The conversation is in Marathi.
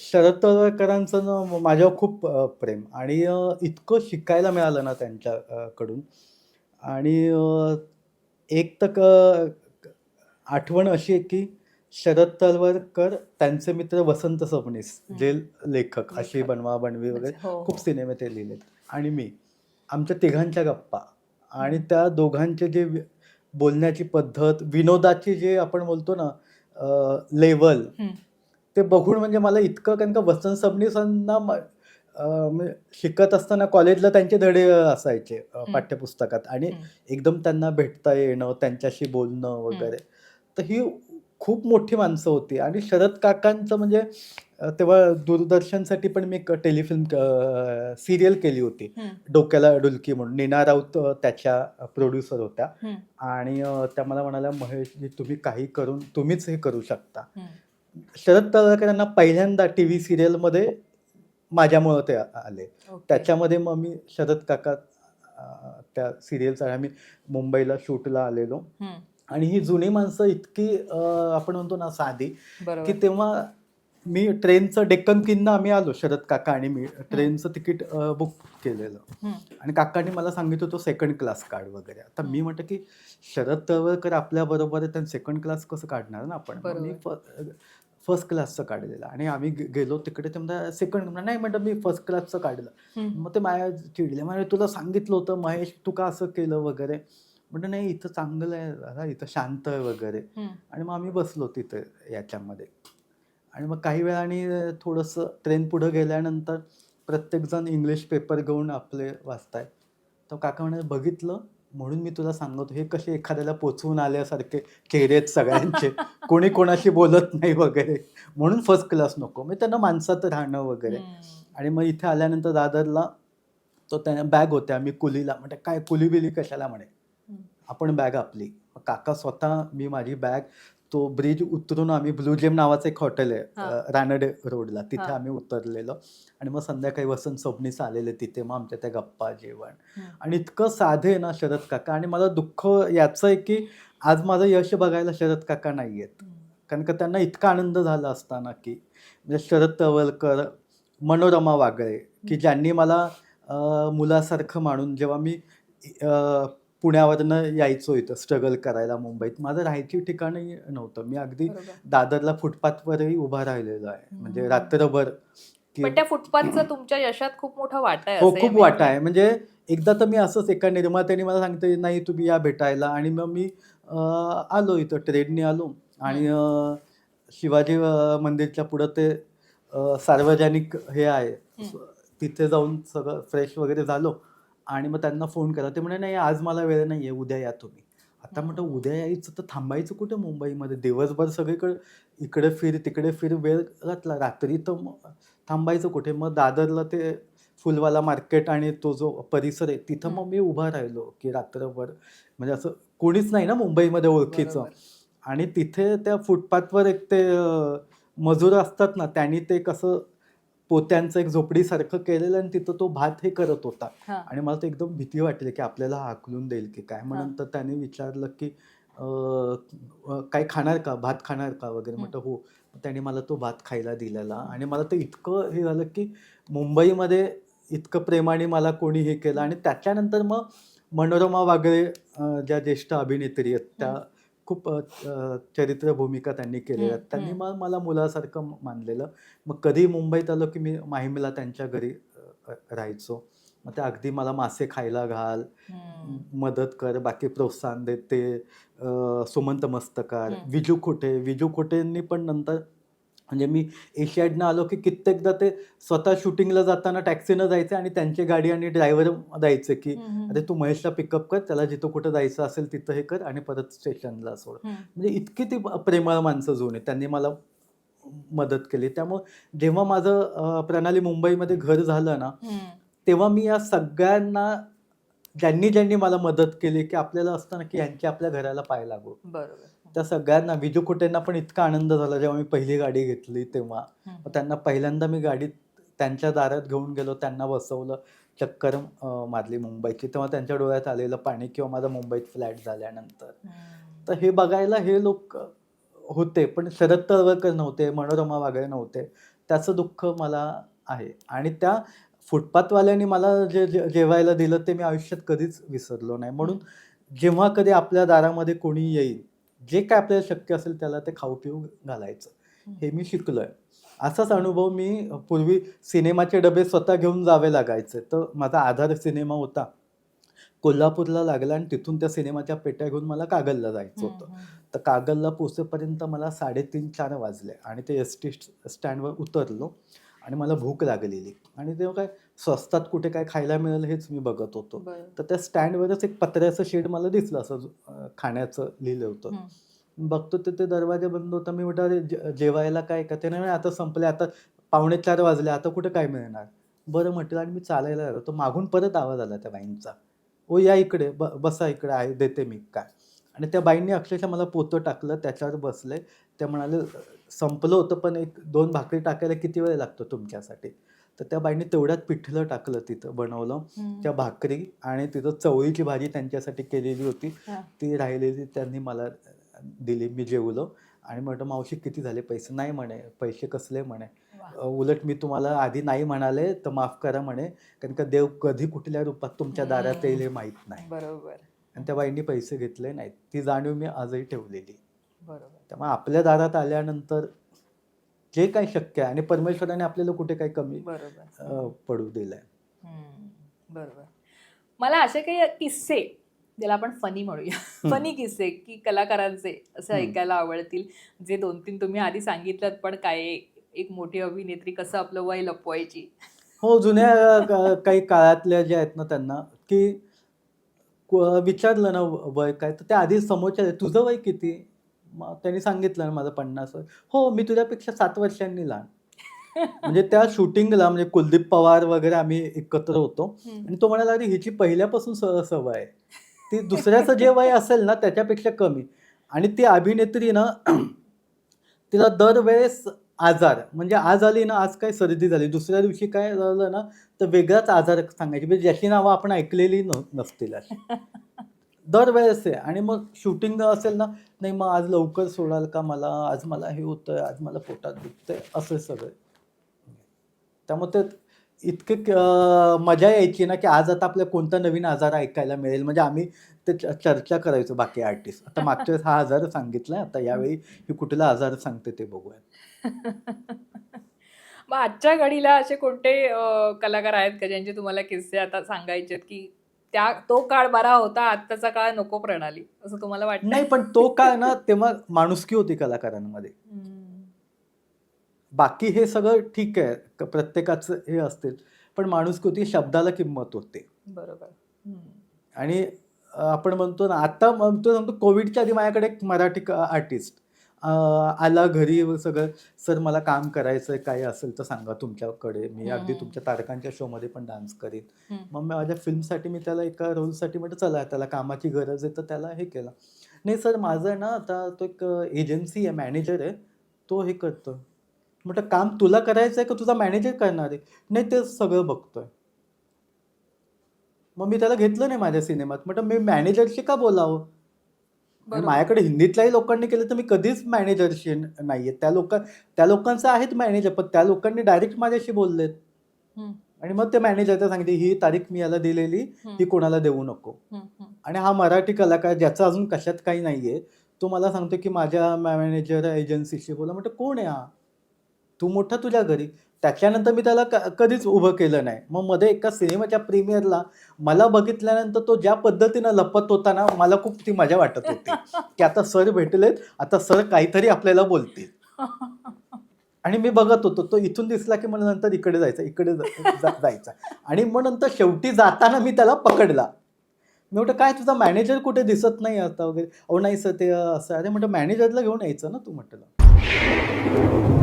शरद तळवळकरांचं ना माझ्यावर खूप प्रेम आणि इतकं शिकायला मिळालं ना त्यांच्या अ, कडून आणि एक तर क आठवण अशी आहे की शरद तळवळकर त्यांचे मित्र वसंत सबनीस. जे लेखक अशी. बनवा बनवी वगैरे हो, खूप हो. सिनेमे ते लिहिलेत आणि मी आमच्या तिघांच्या गप्पा आणि त्या दोघांचे जे बोलण्याची पद्धत विनोदाची जे आपण बोलतो ना लेवल. ते बघून म्हणजे मला इतकं कारण का वसंत सबनीसांना म्हणजे शिकत असताना कॉलेजला त्यांचे धडे असायचे. पाठ्यपुस्तकात आणि. एकदम त्यांना भेटता येणं त्यांच्याशी बोलणं वगैरे तर ही खूप मोठी माणसं होती आणि शरद काकांचं म्हणजे तेव्हा दूरदर्शनसाठी पण मी एक टेलिफिल्म सिरियल केली होती. डोक्याला डुलकी म्हणून नीना राऊत त्याच्या प्रोड्युसर होत्या. आणि त्या मला म्हणाल्या महेशजी तुम्ही काही करून तुम्हीच हे करू शकता. शरद तळवळकर यांना पहिल्यांदा टी व्ही सिरियलमध्ये माझ्यामुळं ते आले. त्याच्यामध्ये मग मी शरद काका त्या सिरियलचा आम्ही मुंबईला शूटला आलेलो. आणि ही जुनी माणसं इतकी आपण म्हणतो ना साधी की तेव्हा मी ट्रेनचं डेक्कन किन्ना आम्ही आलो शरद काका आणि मी. ट्रेनचं तिकीट बुक केलेलं. आणि काकांनी मला सांगितलं होतं सेकंड क्लास कार्ड वगैरे. आता मी. म्हटलं की शरद तळवळकर आपल्या बरोबर आहे त्यांनी सेकंड क्लास कसं काढणार ना आपण? मी फर्स्ट क्लासचं काढलेलं. आणि आम्ही गेलो तिकडे ते म्हणतात सेकंड नाही म्हटलं मी फर्स्ट क्लासचं काढलं. मग ते माझ्या चिडले. म्हणजे तुला सांगितलं होतं महेश तू का असं केलं वगैरे? म्हटलं नाही इथं चांगलं आहे दादा इथं शांत आहे वगैरे. आणि मग आम्ही बसलो तिथे याच्यामध्ये. आणि मग काही वेळाने थोडंसं ट्रेन पुढं गेल्यानंतर प्रत्येकजण इंग्लिश पेपर घेऊन आपले वाचताय तर काका म्हणाले बघितलं म्हणून मी तुला सांगतो हे कसे एखाद्याला पोचवून आल्यासारखे चेहरे आहेत सगळ्यांचे. कोणी कोणाशी बोलत नाही वगैरे. म्हणून फर्स्ट क्लास नको. मी त्यांना माणसात राहणं वगैरे. आणि मग इथे आल्यानंतर दादरला तो त्या बॅग होत्या मी कुलीला. म्हणजे काय कुली बिली कशाला? म्हणे. आपण बॅग आपली. काका स्वतः मी माझी बॅग तो ब्रिज उतरून आम्ही ब्लू जेम नावाचं एक हॉटेल आहे रानडे रोडला. तिथे. आम्ही उतरलेलो. आणि मग संध्याकाळी वसंत सबनीस आलेले तिथे मग आमच्या त्या गप्पा जेवण. आणि इतकं साधे आहे ना शरद काका. आणि मला दुःख याचं आहे की आज माझं यश बघायला शरद काका नाही आहेत. कारण का त्यांना इतका आनंद झाला असताना की म्हणजे शरद तवलकर मनोरमा वागळे की ज्यांनी मला मुलासारखं मानून जेव्हा मी पुण्यावरनं यायचो इथं स्ट्रगल करायला मुंबईत. माझं राहायची ठिकाणही नव्हतं. मी अगदी. दादरला फुटपाथवरही उभा राहिलेलो आहे. म्हणजे. रात्रभर पण त्या फुटपाथचा तुमच्या यशात खूप मोठा वाटा आहे हो खूप वाटा. आहे. म्हणजे एकदा तर मी असंच एका निर्मात्याने मला सांगते नाही तुम्ही या भेटायला. आणि मग मी आलो इथं ट्रेनने आलो. आणि शिवाजी मंदिरच्या पुढं ते सार्वजनिक हे आहे. तिथे जाऊन सगळं फ्रेश वगैरे झालो. आणि मग त्यांना फोन केला. ते म्हणे नाही आज मला वेळ नाही आहे उद्या या तुम्ही. आता म्हटलं. उद्या यायचं तर थांबायचं कुठे मुंबईमध्ये? दिवसभर सगळीकडे इकडे फिर तिकडे फिर वेळ घातला. रात्री तर मग थांबायचं कुठे? मग दादरला ते फुलवाला मार्केट आणि तो जो परिसर आहे तिथं मग मी उभा राहिलो की रात्रभर. म्हणजे असं कोणीच नाही ना मुंबईमध्ये ओळखीचं. आणि तिथे त्या फुटपाथवर एक ते मजूर असतात ना त्यांनी ते कसं पोत्यांचं एक झोपडीसारखं केलेलं आणि तिथं तो भात हे करत होता. आणि मला तर एकदम भीती वाटली की आपल्याला हाकलून देईल की काय. नंतर त्याने विचारलं की काय खाणार का भात खाणार का वगैरे. म्हटलं हो त्याने मला तो भात खायला दिलेला आणि मला तर इतकं हे झालं की मुंबईमध्ये इतकं प्रेमाने मला कोणी हे केलं आणि त्याच्यानंतर मग मनोरमा वागळे ज्या ज्येष्ठ अभिनेत्री आहेत त्या. खूप चरित्र भूमिका त्यांनी केलेल्या आहेत त्यांनी. मग मला मुलासारखं मानलेलं मग कधी मुंबईत आलो की मी माहीमला त्यांच्या घरी राहायचो मग ते अगदी मला मासे खायला घाल. मदत कर बाकी प्रोत्साहन दे ते अं, सुमंत मस्तकार. विजू खोटे विजू खोटेंनी पण नंतर म्हणजे मी एशियाडनं आलो की कित्येकदा ते स्वतः शूटिंगला जाताना टॅक्सीनं जायचे आणि त्यांची गाडी आणि ड्रायव्हर द्यायचे की. अरे तू महेशला पिकअप कर त्याला जिथं कुठं जायचं असेल तिथं हे कर आणि परत स्टेशनला सोड. म्हणजे इतकी ती प्रेमळ माणसं जुनी त्यांनी मला मदत केली त्यामुळं जेव्हा माझं प्रणाली मुंबईमध्ये घर झालं ना. तेव्हा मी या सगळ्यांना ज्यांनी ज्यांनी मला मदत केली की आपल्याला असतं ना की यांची आपल्या घराला पाय लागू बरोबर. त्या सगळ्यांना विजू कुटेंना पण इतका आनंद झाला जेव्हा मी पहिली गाडी घेतली तेव्हा. त्यांना पहिल्यांदा मी गाडीत त्यांच्या दारात घेऊन गेलो त्यांना बसवलं चक्कर मारली मुंबईची. तेव्हा त्यांच्या डोळ्यात आलेलं पाणी किंवा माझा मुंबईत फ्लॅट झाल्यानंतर. तर हे बघायला हे लोक होते पण शरद तळवळकर नव्हते मनोरमा वागळे नव्हते. त्याचं दुःख मला आहे. आणि त्या फुटपाथवाल्यांनी मला जे जे- जेवायला दिलं ते मी आयुष्यात कधीच विसरलो नाही. म्हणून जेव्हा कधी आपल्या दारामध्ये कोणी येईल जे काय आपल्याला शक्य असेल त्याला ते खाऊ पिऊ घालायचं. हे मी शिकलोय. असाच अनुभव मी पूर्वी सिनेमाचे डबे स्वतः घेऊन जावे लागायचे. तर माझा आधार सिनेमा होता. कोल्हापूरला लागला आणि तिथून त्या सिनेमाच्या पेट्या घेऊन मला कागलला जायचं होतं. तर कागलला पोचेपर्यंत मला साडेतीन चार वाजले आणि ते एस टी स्टँडवर उतरलो आणि मला भूक लागलेली. आणि तेव्हा काय स्वस्तात कुठे काय खायला मिळेल हेच मी बघत होतो. तर त्या स्टँडवरच एक पत्र्याचं शेड मला दिसलं असं खाण्याचं लिहिलं होतं. बघतो ते दरवाजा बंद होता. मी म्हटलं "अरे, जे- जेवायला काय का ते नाही आता संपले. आता पावणे चार वाजले. आता कुठे काय मिळणार? बरं म्हटलं आणि मी चालायला लागलो. तो मागून परत आवाज आला त्या बाईंचा. ओ या इकडे. ब बसा इकडे. आहे देते मी काय. आणि त्या बाईंनी अक्षरशः मला पोतं टाकलं. त्याच्यावर बसले. त्या म्हणाले संपलं होतं पण एक दोन भाकरी टाकायला किती वेळ लागतो तुमच्यासाठी? तर त्या बाईंनी तेवढ्यात पिठलं टाकलं तिथं बनवलं. त्या भाकरी आणि तिथं चवळीची भाजी त्यांच्यासाठी केलेली होती. ती राहिलेली त्यांनी मला दिली मी जेवलो. आणि म्हटलं मावशी किती झाले पैसे? नाही म्हणे पैसे कसले म्हणे. उलट मी तुम्हाला आधी नाही म्हणाले तर माफ करा म्हणे. कारण का देव कधी कुठल्या रूपात तुमच्या दारात येईल हे माहीत नाही. बरोबर. आणि त्या बाईंनी पैसे घेतले नाहीत. ती जाणीव मी आजही ठेवलेली. बरोबर. त्यामुळे आपल्या दारात आल्यानंतर जे काही शक्य आहे. आणि परमेश्वराने आपल्याला कुठे काही कमी बरोबर. पडू दिलंय. बरोबर. मला असे काही किस्से ज्याला आपण फनी म्हणूया. फनी किस्से की कलाकारांचे असे. ऐकायला आवडतील. जे दोन तीन तुम्ही आधी सांगितलं पण काय एक मोठी अभिनेत्री कसं आपलं वय लपवायची. हो जुन्या काही काळातल्या ज्या आहेत ना त्यांना की क- विचारलं ना वय काय तर त्या आधी समोरच्या तुझं वय किती? मग त्यांनी सांगितलं ना माझं पन्नास हो मी तुझ्यापेक्षा सात वर्षांनी लहान. म्हणजे त्या शूटिंगला म्हणजे कुलदीप पवार वगैरे आम्ही एकत्र होतो. आणि तो म्हणाला अरे हिची पहिल्यापासून सवय आहे. ती दुसऱ्याचं जे वय असेल ना त्याच्यापेक्षा कमी. आणि ती अभिनेत्री ना तिला दरवेळेस आजार म्हणजे आज आली ना आज काय सर्दी झाली. दुसऱ्या दिवशी काय झालं ना तर वेगळाच आजार सांगायची. म्हणजे ज्याची नावं आपण ऐकलेली न नसतील. दरवेळेस आहे. आणि मग शूटिंग असेल ना नाही मग आज लवकर सोडाल का मला? आज मला हे होतं आज मला पोटात दुखतंय असं सगळं. त्यामुळे ते इतके मजा यायची ना की आज आता आपल्या कोणता नवीन आजार ऐकायला मिळेल. म्हणजे आम्ही ते च- चर्चा करायचो बाकी आर्टिस्ट आता मागच्या वेळेस हा आजार सांगितलाय आता यावेळी ही कुठला आजार सांगते ते बघूया मग आजच्या घडीला असे कोणते कलाकार आहेत का ज्यांचे तुम्हाला किस्से आता सांगायचे आहेत की त्या तो काळ बरा होता आत्ताचा काळ नको प्रणाली असं तुम्हाला वाटतं? नाही पण तो काय ना तेव्हा माणुसकी होती कलाकारांमध्ये. बाकी हे सगळं ठीक आहे प्रत्येकाचं हे असतील पण माणुसकी होती शब्दाला किंमत होते. बरोबर. आणि आपण म्हणतो ना आता म्हणतो सांगतो कोविडच्या आधी माझ्याकडे एक मराठी आर्टिस्ट आला घरी सगळं. सर मला काम करायचं आहे काही असेल तर सांगा तुमच्याकडे. मी अगदी. तुमच्या तारकांच्या शोमध्ये पण डान्स करीन. मग मी माझ्या फिल्मसाठी मी त्याला एका रोलसाठी म्हटलं चला त्याला कामाची गरज आहे तर त्याला हे केलं. नाही सर माझं ना आता तो एक एजन्सी आहे मॅनेजर आहे तो हे करतो म्हटलं काम तुला करायचं आहे का? तुझा मॅनेजर करणार आहे. नाही ते सगळं बघतोय. मग मी त्याला घेतलं नाही माझ्या सिनेमात. म्हटलं मी मॅनेजरशी का बोलावं. माझ्याकडे हिंदीतल्याही लोकांनी केलं तर मी कधीच मॅनेजरशी नाहीये. त्या लोक त्या लोकांचं आहेत मॅनेजर पण त्या लोकांनी डायरेक्ट माझ्याशी बोललेत. आणि मग ते मॅनेजर सांगितले ही तारीख मी याला दिलेली. ही. कोणाला देऊ नको. आणि हा मराठी कलाकार ज्याचा अजून कशात काही नाहीये तो मला सांगतो की माझ्या मॅनेजर एजन्सीशी बोला. म्हटलं कोण आहे हा? तू मोठा तुझ्या घरी. त्याच्यानंतर मी त्याला क- कधीच उभं केलं नाही. मग मध्ये एका सिनेमाच्या प्रीमियरला मला बघितल्यानंतर तो ज्या पद्धतीनं लपत होता ना मला खूप ती मजा वाटत होती. की आता सर भेटलेत आता सर काहीतरी आपल्याला बोलतील. आणि मी बघत होतो. तो इथून दिसला की मला नंतर इकडे जायचं इकडे जायचं जायचा. आणि मग नंतर शेवटी जाताना मी त्याला पकडला. मी म्हटलं काय तुझा मॅनेजर कुठे दिसत नाही आता वगैरे? अहो नाही सर ते असं. अरे म्हटलं मॅनेजरला घेऊन यायचं ना तू? म्हटलं.